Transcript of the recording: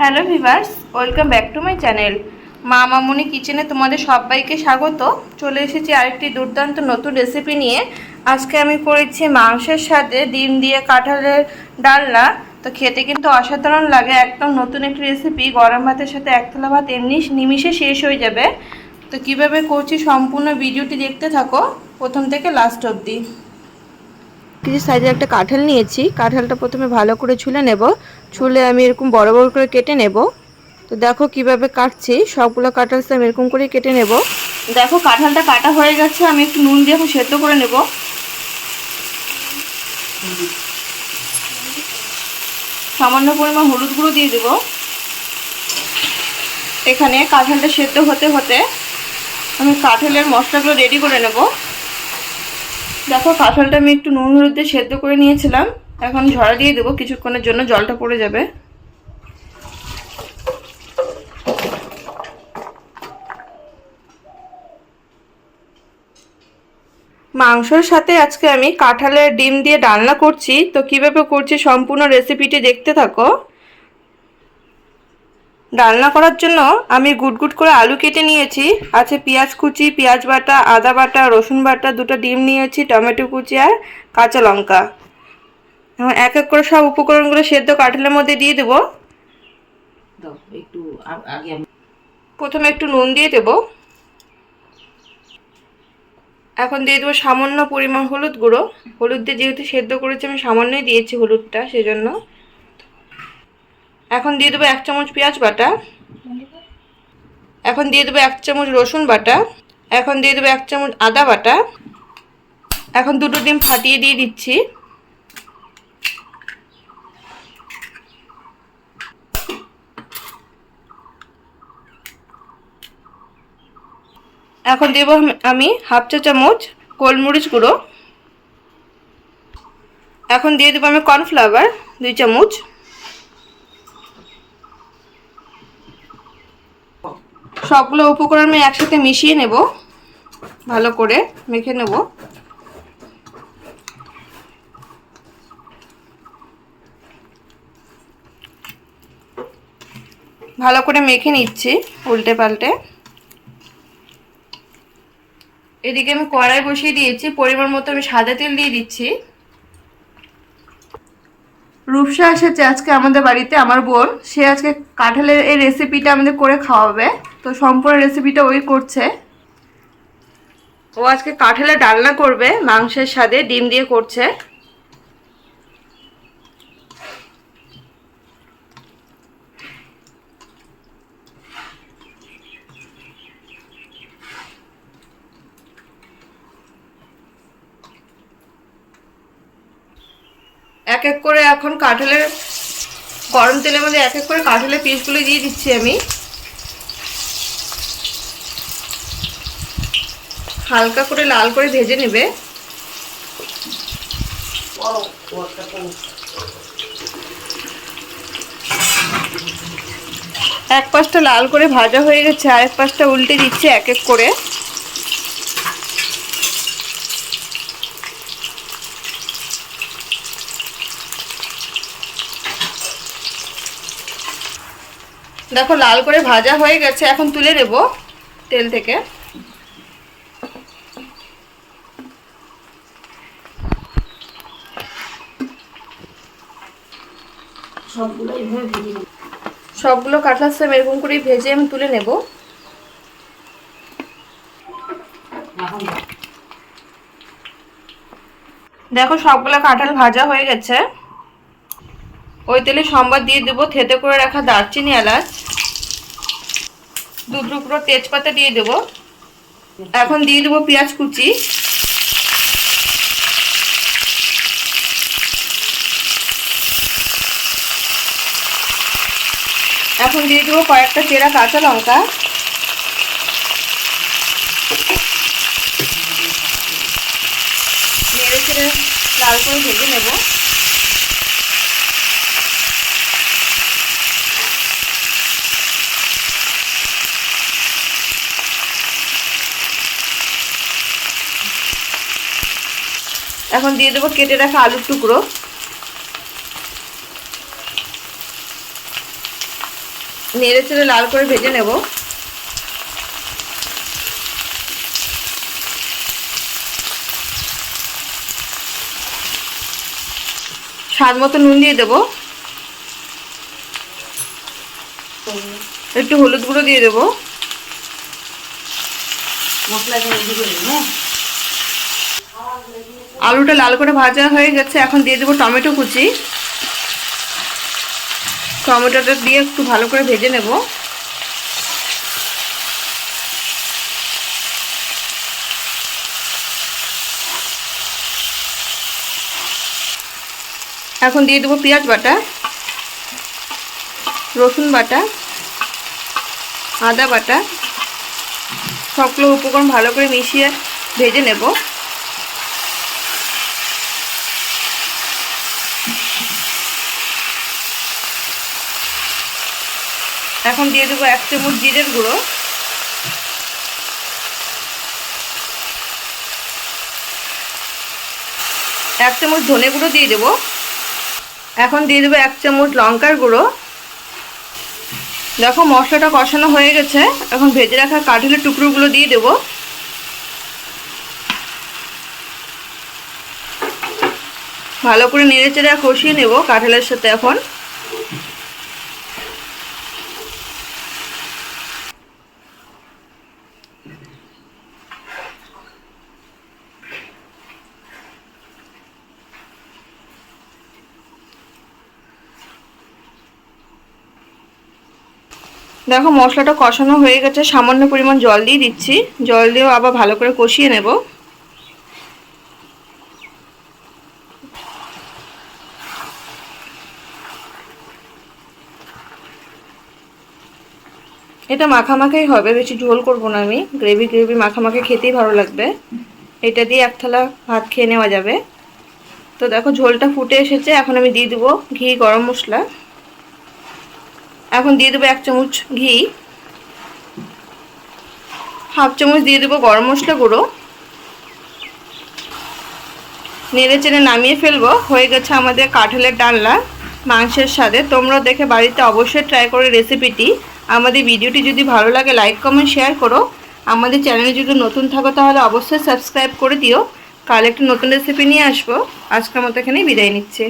Hello viewers, welcome back to my channel. মা মামুনি কিচেনে তোমাদের সবাইকে স্বাগত। চলে এসেছি আরেকটি দুর্দান্ত নতুন রেসিপি নিয়ে। আজকে আমি করেছি মাংসের সাথে ডিম দিয়ে কাঁঠালের ডালনা। তো খেতে কিন্তু অসাধারণ লাগে, একদম নতুন একটি রেসিপি গরম ভাতের সাথে একতলা ভাত এমনি নিমিষে শেষ হয়ে যাবে। তো কীভাবে করছি সম্পূর্ণ ভিডিওটি দেখতে থাকো। প্রথম থেকে লাস্ট অবধি। কিছু সাইজের একটা কাঁঠাল নিয়েছি। কাঁঠালটা প্রথমে ভালো করে ছুলে নেব। ছুলে আমি এরকম বড় বড় করে কেটে নেব। তো দেখো কীভাবে কাটছি। সবগুলো কাঁঠাল আমি এরকম করে কেটে নেব। দেখো কাঁঠালটা কাটা হয়ে গেছে। আমি একটু নুন দিয়ে এখন সেদ্ধ করে নেব। সামান্য পরিমাণ হলুদ গুঁড়ো দিয়ে দেব। এখানে কাঁঠালটা সেদ্ধ হতে হতে আমি কাঁঠালের মশলাগুলো রেডি করে নেব। দেখো কাঁঠালটা আমি একটু নুন, হলুদ দিয়ে সেদ্ধ করে নিয়েছিলাম। এখন ঝরা দিয়ে দেবো, কিছুক্ষণের জন্য জলটা পড়ে যাবে। মাংসর সাথে আজকে আমি কাঁঠালের ডিম দিয়ে ডালনা করছি। তো কীভাবে করছি সম্পূর্ণ রেসিপিটি দেখতে থাকো। ডালনা করার জন্য আমি গুটগুট করে আলু কেটে নিয়েছি। আছে পেঁয়াজ কুচি পেঁয়াজ বাটা আদা বাটা রসুন বাটা দুটো ডিম নিয়েছি টমেটো কুচি আর কাঁচা লঙ্কা। এখন এক এক করে সব উপকরণগুলো সেদ্ধ কাঁঠালের মধ্যে দিয়ে দেবো। একটু আগে প্রথমে একটু নুন দিয়ে দেবো। এখন দিয়ে দেবো সামান্য পরিমাণ হলুদ গুঁড়ো। হলুদ দিয়ে যেহেতু সেদ্ধ করেছি আমি সামান্যই দিয়েছি হলুদটা সেজন্য। এখন দিয়ে দেবো এক চামচ পেঁয়াজ বাটা। এখন দিয়ে দেবো এক চামচ রসুন বাটা। এখন দিয়ে দেবো এক চামচ আদা বাটা। এখন দুটো ডিম ফাটিয়ে দিয়ে দিচ্ছি। এখন দেবো আমি- হাফ চা চামচ গোলমরিচ গুঁড়ো। এখন দিয়ে দেবো আমি কর্নফ্লাওয়ার দুই চামচ। সবগুলো উপকরণ আমি একসাথে মিশিয়ে নেব। ভালো করে মেখে নেব। ভালো করে মেখে নিচ্ছি উল্টে পাল্টে। এদিকে আমি কড়াই বসিয়ে দিয়েছি, পরিমাণ মতো আমি সাদা তেল দিয়ে দিচ্ছি। রূপসা এসেছে আজকে আমাদের বাড়িতে, আমার বোন। সে আজকে কাঁঠালের এই রেসিপিটা আমাদের করে খাওয়াবে। তো সম্পূর্ণ রেসিপিটা ওই করছে। ও আজকে কাঁঠালের ডালনা করবে, মাংসের সাথে ডিম দিয়ে করছে। এক এক করে এখন কাঁঠালের গরম তেলের মধ্যে এক এক করে কাঁঠালের পিসগুলো দিয়ে দিচ্ছি আমি। হালকা করে লাল করে ভেজে নেবে। এক পাশটা লাল করে ভাজা হয়ে গেছে আর এক পাশটা উল্টে দিচ্ছে এক এক করে। দেখো লাল করে ভাজা হয়ে গেছে, এখন তুলে নেব তেল থেকে। সবগুলো কাঁঠাল সেম এরকম করে ভেজে আমি তুলে নেব। দেখো সবগুলো কাঁঠাল ভাজা হয়ে গেছে। ওই তেলে সম্বাদ দিয়ে দেবো, থেতে করে রাখা দারচিনি, এলাচ। দু টুকরো তেজপাতা দিয়ে দেবো। এখন দিয়ে দেবো পেঁয়াজ কুচি। এখন দিয়ে দেবো কয়েকটা চেরা কাঁচা লঙ্কা। নেড়ে চেড়ে লাল করে ভেজে নেব। এখন দিয়ে দেবো কেটে রাখা আলুর টুকরো। নেড়ে চেড়ে লাল করে ভেজে নেব। স্বাদ মতো নুন দিয়ে দেবো। একটু হলুদ গুঁড়ো দিয়ে দেবো। হ্যাঁ? আলুটা লাল করে ভাজা হয়ে গেছে এখন দিয়ে দেবো টমেটো কুচি। টমেটোটা দিয়ে একটু ভালো করে ভেজে নেব। এখন দিয়ে দেবো পেঁয়াজ বাটা, রসুন বাটা, আদা বাটা, সবগুলো উপকরণ ভালো করে মিশিয়ে ভেজে নেব। এখন দিয়ে দেবো এক চামচ জিরের গুঁড়ো। এক চামচ ধনে গুঁড়ো দিয়ে দেবো। এখন দিয়ে দেবো এক চামচ লঙ্কার গুঁড়ো। দেখো মশলাটা কষানো হয়ে গেছে। এখন ভেজে রাখা কাঠেলের টুকরোগুলো দিয়ে দেবো। ভালো করে নেড়ে চেড়ে কষিয়ে নেব কাঁঠালের সাথে এখন। দেখো, মশলাটা কষানো হয়ে গেছে। সামান্য পরিমাণ জল দিয়ে দিচ্ছি। জল দিয়েও আবার ভালো করে কষিয়ে নেব। এটা মাখামাখাই হবে, বেশি ঝোল করব না আমি। গ্রেভি গ্রেভি মাখামাখি খেতেই ভালো লাগবে। এটা দিয়ে এক থালা ভাত খেয়ে নেওয়া যাবে। তো দেখো, ঝোলটা ফুটে এসেছে। এখন আমি দিয়ে দেবো ঘি, গরম মশলা। এখন দিয়ে দেবো এক চামচ ঘি, হাফ চামচ দিয়ে দেবো গরম মশলা গুঁড়ো। নেড়ে চেড়ে নামিয়ে ফেলব। হয়ে গেছে আমাদের কাঁঠালের ডালনা, মাংসের স্বাদে। তোমরা দেখে বাড়িতে অবশ্যই ট্রাই করে রেসিপিটি আমাদের ভিডিওটি যদি ভালো লাগে লাইক কমেন্ট শেয়ার করো। আমাদের চ্যানেলে যদি নতুন থাকো, তাহলে অবশ্যই সাবস্ক্রাইব করে দিও। কাল একটা নতুন রেসিপি নিয়ে আসব। আজকের মতো এখানেই বিদায় নিচ্ছে।